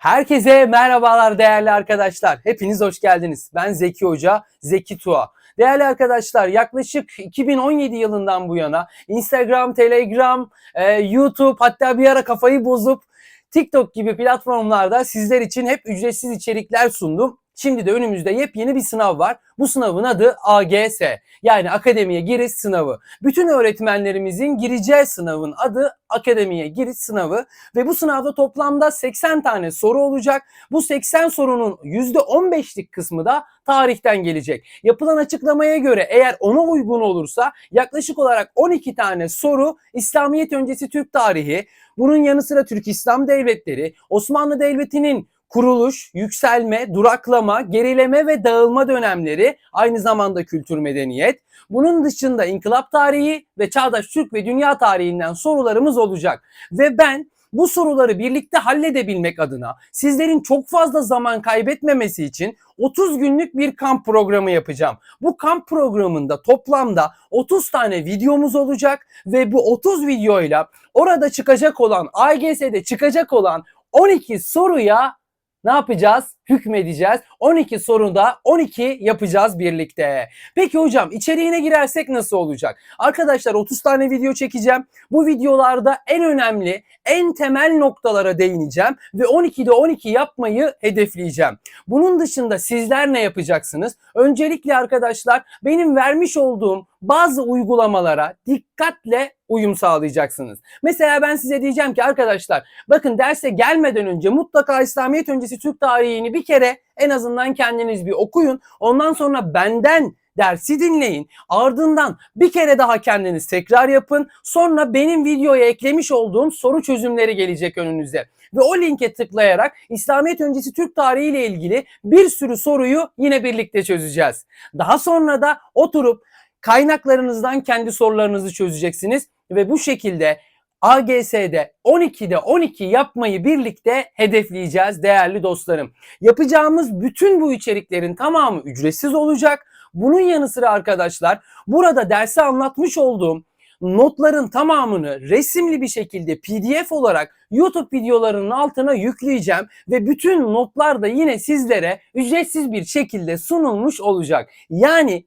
Herkese merhabalar değerli arkadaşlar. Hepiniz hoş geldiniz. Ben Zeki Hoca, Zeki Tua. Değerli arkadaşlar yaklaşık 2017 yılından bu yana Instagram, Telegram, e, YouTube hatta bir ara kafayı bozup TikTok gibi platformlarda sizler için hep ücretsiz içerikler sundum. Şimdi de önümüzde yepyeni bir sınav var. Bu sınavın adı AGS yani Akademiye Giriş Sınavı. Bütün öğretmenlerimizin gireceği sınavın adı Akademiye Giriş Sınavı ve bu sınavda toplamda 80 tane soru olacak. Bu 80 sorunun %15'lik kısmı da tarihten gelecek. Yapılan açıklamaya göre eğer ona uygun olursa yaklaşık olarak 12 tane soru İslamiyet öncesi Türk tarihi, bunun yanı sıra Türk İslam devletleri, Osmanlı Devleti'nin kuruluş, yükselme, duraklama, gerileme ve dağılma dönemleri, aynı zamanda kültür medeniyet. Bunun dışında inkılap tarihi ve çağdaş Türk ve dünya tarihinden sorularımız olacak. Ve ben bu soruları birlikte halledebilmek adına sizlerin çok fazla zaman kaybetmemesi için 30 günlük bir kamp programı yapacağım. Bu kamp programında toplamda 30 tane videomuz olacak ve bu 30 videoyla orada çıkacak olan AGS'de çıkacak olan 12 soruya ne yapacağız? Hükmedeceğiz. 12 soruda 12 yapacağız birlikte. Peki hocam içeriğine girersek nasıl olacak? Arkadaşlar 30 tane video çekeceğim. Bu videolarda en önemli, en temel noktalara değineceğim ve 12'de 12 yapmayı hedefleyeceğim. Bunun dışında sizler ne yapacaksınız? Öncelikle arkadaşlar benim vermiş olduğum bazı uygulamalara dikkatle uyum sağlayacaksınız. Mesela ben size diyeceğim ki arkadaşlar bakın derse gelmeden önce mutlaka İslamiyet öncesi Türk tarihini bir kere en azından kendiniz bir okuyun. Ondan sonra benden dersi dinleyin. Ardından bir kere daha kendiniz tekrar yapın. Sonra benim videoya eklemiş olduğum soru çözümleri gelecek önünüze. Ve o linke tıklayarak İslamiyet öncesi Türk tarihi ile ilgili bir sürü soruyu yine birlikte çözeceğiz. Daha sonra da oturup kaynaklarınızdan kendi sorularınızı çözeceksiniz ve bu şekilde AGS'de 12'de 12 yapmayı birlikte hedefleyeceğiz değerli dostlarım. Yapacağımız bütün bu içeriklerin tamamı ücretsiz olacak. Bunun yanı sıra arkadaşlar burada dersi anlatmış olduğum notların tamamını resimli bir şekilde PDF olarak YouTube videolarının altına yükleyeceğim ve bütün notlar da yine sizlere ücretsiz bir şekilde sunulmuş olacak. Yani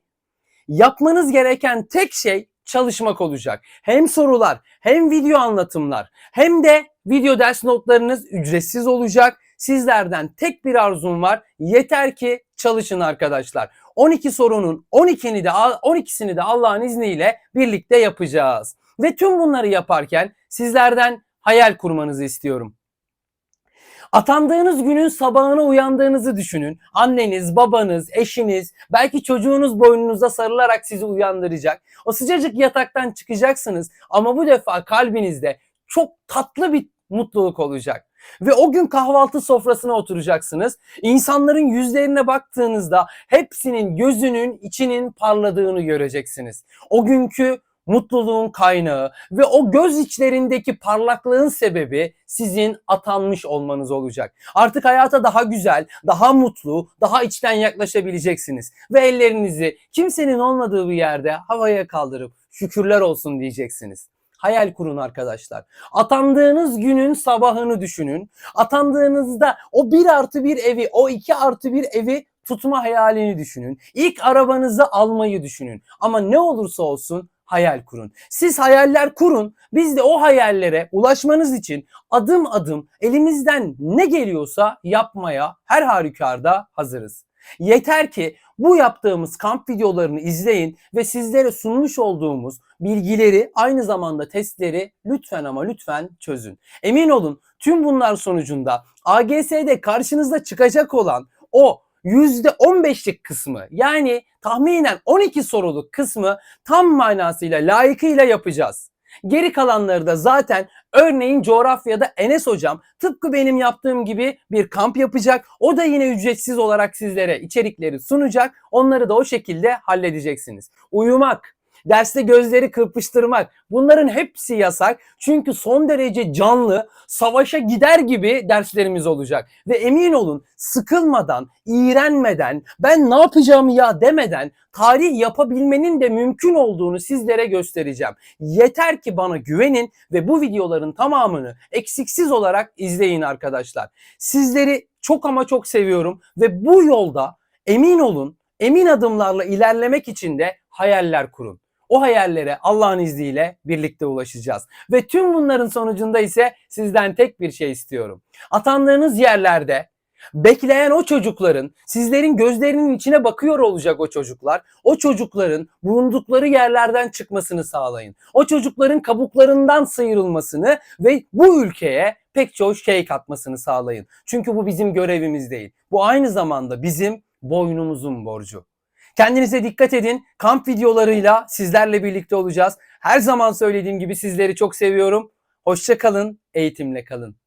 yapmanız gereken tek şey çalışmak olacak. Hem sorular, hem video anlatımlar, hem de video ders notlarınız ücretsiz olacak. Sizlerden tek bir arzum var. Yeter ki çalışın arkadaşlar. 12 sorunun 12'ni de 12'sini de Allah'ın izniyle birlikte yapacağız. Ve tüm bunları yaparken sizlerden hayal kurmanızı istiyorum. Atandığınız günün sabahına uyandığınızı düşünün. Anneniz, babanız, eşiniz, belki çocuğunuz boynunuza sarılarak sizi uyandıracak. O sıcacık yataktan çıkacaksınız ama bu defa kalbinizde çok tatlı bir mutluluk olacak. Ve o gün kahvaltı sofrasına oturacaksınız. İnsanların yüzlerine baktığınızda hepsinin gözünün içinin parladığını göreceksiniz. O günkü mutluluğun kaynağı ve o göz içlerindeki parlaklığın sebebi sizin atanmış olmanız olacak. Artık hayata daha güzel, daha mutlu, daha içten yaklaşabileceksiniz ve ellerinizi kimsenin olmadığı bir yerde havaya kaldırıp şükürler olsun diyeceksiniz. Hayal kurun arkadaşlar. Atandığınız günün sabahını düşünün. Atandığınızda o bir artı bir evi, o iki artı bir evi tutma hayalini düşünün. İlk arabanızı almayı düşünün. Ama ne olursa olsun hayal kurun. Siz hayaller kurun. Biz de o hayallere ulaşmanız için adım adım elimizden ne geliyorsa yapmaya her halükarda hazırız. Yeter ki bu yaptığımız kamp videolarını izleyin ve sizlere sunmuş olduğumuz bilgileri aynı zamanda testleri lütfen ama lütfen çözün. Emin olun tüm bunlar sonucunda AGS'de karşınızda çıkacak olan o %15'lik kısmı yani tahminen 12 soruluk kısmı tam manasıyla layıkıyla yapacağız. Geri kalanları da zaten örneğin coğrafyada Enes hocam tıpkı benim yaptığım gibi bir kamp yapacak. O da yine ücretsiz olarak sizlere içerikleri sunacak. Onları da o şekilde halledeceksiniz. Uyumak, derste gözleri kırpıştırmak bunların hepsi yasak. Çünkü son derece canlı, savaşa gider gibi derslerimiz olacak. Ve emin olun sıkılmadan, iğrenmeden, ben ne yapacağımı ya demeden tarih yapabilmenin de mümkün olduğunu sizlere göstereceğim. Yeter ki bana güvenin ve bu videoların tamamını eksiksiz olarak izleyin arkadaşlar. Sizleri çok ama çok seviyorum ve bu yolda emin olun, emin adımlarla ilerlemek için de hayaller kurun. O hayallere Allah'ın izniyle birlikte ulaşacağız. Ve tüm bunların sonucunda ise sizden tek bir şey istiyorum. Atandığınız yerlerde bekleyen o çocukların, sizlerin gözlerinin içine bakıyor olacak o çocuklar, o çocukların bulundukları yerlerden çıkmasını sağlayın. O çocukların kabuklarından sıyrılmasını ve bu ülkeye pek çok şey katmasını sağlayın. Çünkü bu bizim görevimiz değil. Bu aynı zamanda bizim boynumuzun borcu. Kendinize dikkat edin. Kamp videolarıyla sizlerle birlikte olacağız. Her zaman söylediğim gibi sizleri çok seviyorum. Hoşça kalın, eğitimle kalın.